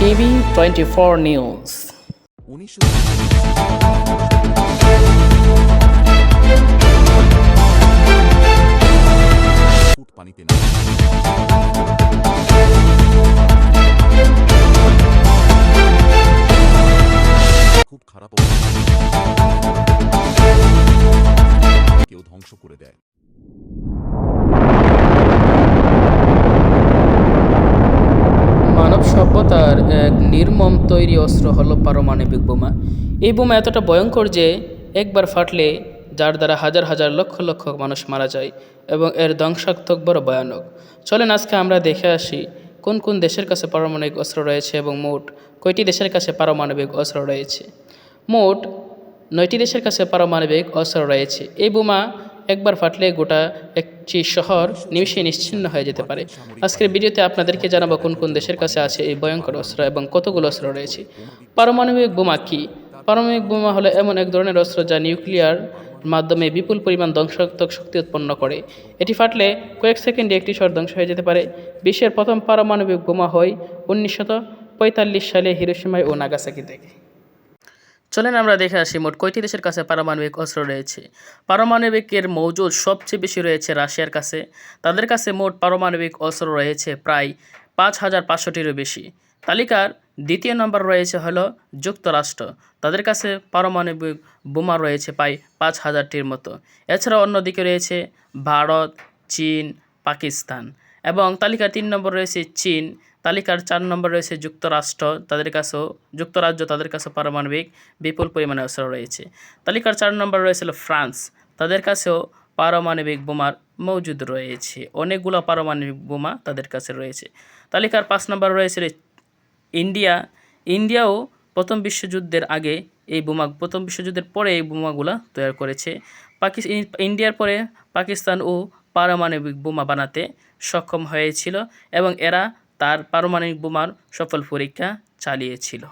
ITV twenty four news. পানিতে না খুব খারাপ মানব সভ্যতার এক নির্মম তৈরি অস্ত্র হলো পারমাণবিক বোমা। এই বোমা এতটা ভয়ঙ্কর যে একবার ফাটলে যার দ্বারা হাজার হাজার লক্ষ লক্ষ মানুষ মারা যায় এবং এর ধ্বংসাত্মক বড় ভয়ানক। চলেন আজকে আমরা দেখে আসি কোন কোন দেশের কাছে পারমাণবিক অস্ত্র রয়েছে এবং মোট কয়টি দেশের কাছে পারমাণবিক অস্ত্র রয়েছে। মোট নয়টি দেশের কাছে পারমাণবিক অস্ত্র রয়েছে। এই বোমা একবার ফাটলে গোটা একটি শহর নিমিষে নিশ্চিন্ন হয়ে যেতে পারে। আজকের ভিডিওতে আপনাদেরকে জানাব কোন কোন দেশের কাছে আছে এই ভয়ঙ্কর অস্ত্র এবং কতগুলো অস্ত্র রয়েছে। পারমাণবিক বোমা কী? পারমাণবিক বোমা হলো এমন এক ধরনের অস্ত্র যা নিউক্লিয়ার মাধ্যমে বিপুল পরিমাণ ধ্বংসাত্মক শক্তি উৎপন্ন করে। এটি ফাটলে কয়েক সেকেন্ডে একটি শহর ধ্বংস হয়ে যেতে পারে। বিশ্বের প্রথম পারমাণবিক বোমা হয় উনিশশো পঁয়তাল্লিশ সালে হিরোসীমায় ও নাগাসাকি থেকে চলেন আমরা দেখে আসি মোট কয়টি দেশের কাছে পারমাণবিক অস্ত্র রয়েছে। পারমাণবিকের মজুদ সবচেয়ে বেশি রয়েছে রাশিয়ার কাছে। তাদের কাছে মোট পারমাণবিক অস্ত্র রয়েছে প্রায় পাঁচ হাজার পাঁচশোটিরও বেশি। তালিকার দ্বিতীয় নম্বর রয়েছে হলো যুক্তরাষ্ট্র। তাদের কাছে পারমাণবিক বোমা রয়েছে প্রায় পাঁচ হাজারটির মতো। এছাড়া অন্যদিকে রয়েছে ভারত, চীন, পাকিস্তান। এবং তালিকার তিন নম্বর রয়েছে চীন। তালিকার চার নম্বর রয়েছে যুক্তরাষ্ট্র, তাদের কাছেও, যুক্তরাজ্য তাদের কাছে পারমাণবিক বিপুল পরিমাণে অস্ত্র রয়েছে। তালিকার চার নম্বর রয়েছে হলো ফ্রান্স, তাদের কাছেও পারমাণবিক বোমার মজুদ রয়েছে। অনেকগুলো পারমাণবিক বোমা তাদের কাছে রয়েছে। তালিকার পাঁচ নম্বর রয়েছে ইন্ডিয়া। ইন্ডিয়াও প্রথম বিশ্বযুদ্ধের আগে এই বোমা, প্রথম বিশ্বযুদ্ধের পরে এই বোমাগুলো তৈরি করেছে। পাকিস ইন্ডিয়ার পরে পাকিস্তান ও পারমাণবিক বোমা বানাতে সক্ষম হয়েছিল এবং এরা তার পারমাণবিক বোমার সফল পরীক্ষা চালিয়েছিল।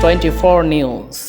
Twenty four news.